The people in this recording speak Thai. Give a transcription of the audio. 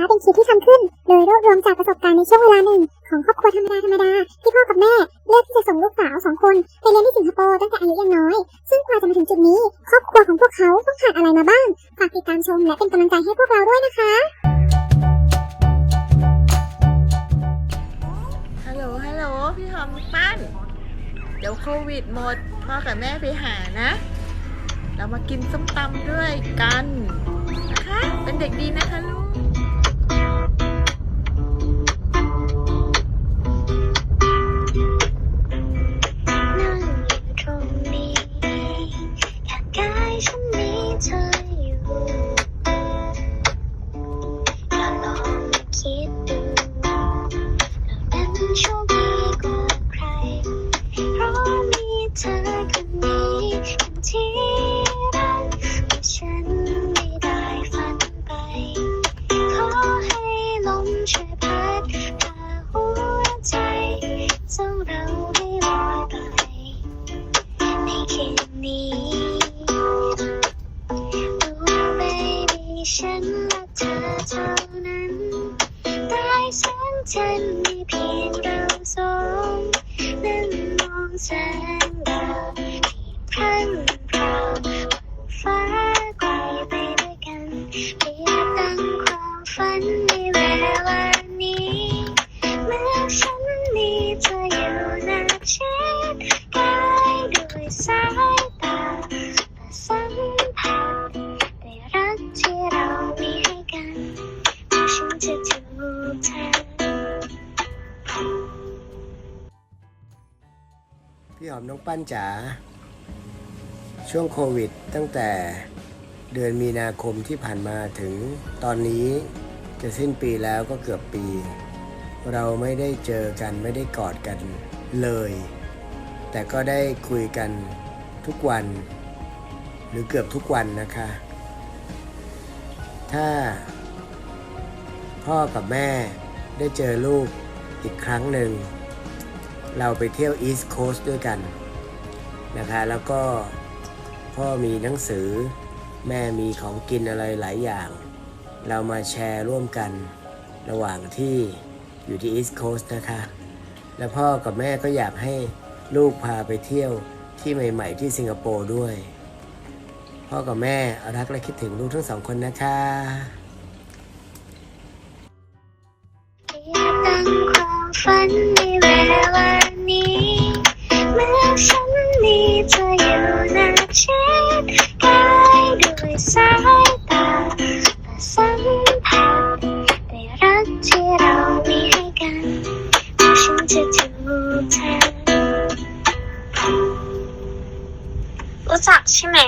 ลิปที่ทำขึ้น โดยรวบรวมจากประสบการณ์ในช่วงเวลาหนึ่ง ของครอบครัวธรรมดาธรรมดาที่พ่อกับแม่ เลือกที่จะส่งลูกสาวสองคนไปเรียนที่สิงคโปร์ตั้งแต่อายุยังน้อย ซึ่งกว่าจะมาถึงจุดนี้ ครอบครัวของพวกเขาต้องผ่านอะไรมาบ้างฝากติดตามชมและเป็นกำลังใจให้พวกเราด้วยนะคะฮัลโหลฮัลโหลพี่หอมพี่ปั้นเดี๋ยวโควิดหมดพ่อกับแม่ไปหานะ เรามากินส้มตำด้วยกันนะคะ เป็นเด็กดีนะคะ ในคืนนี้รู้ไหมมีฉันและเธอเท่านั้นใต้แสงจันมีเพียงเราสองนั่งมองแสงดาวที่พรั่งพราวฟ้าไกลไปด้วยกันเปรียบดังความฝันในเวลา พี่หอมน้องปั้นจ๋าช่วงโควิด ตั้งแต่เดือนมีนาคมที่ผ่านมาถึงตอนนี้จะสิ้นปีแล้วก็เกือบปี เราไม่ได้เจอกันไม่ได้กอดกันเลย แต่ก็ได้คุยกันทุกวัน หรือเกือบทุกวันนะคะ ถ้า พ่อกับแม่ได้เจอลูกอีกครั้งหนึ่ง เราไปเที่ยว East Coast ด้วยกันนะคะแล้วก็พ่อมีหนังสือแม่มีของกินอะไรหลายอย่าง เรามาแชร์ร่วมกันระหว่างที่อยู่ที่ East Coast นะคะ แล้วพ่อกับแม่ก็อยากให้ลูกพาไปเที่ยวที่ใหม่ ๆ ที่สิงคโปร์ด้วย พ่อกับแม่รักและคิดถึงลูกทั้งสองคนนะคะ ฝันในเวลานี้เมื่อฉันมีเธออยู่หนับเช็ดกายด้วยสายตาและสัมผัสด้วยรักที่เรามีให้กันฉันจะถูกเธอรู้จักใช่ไหม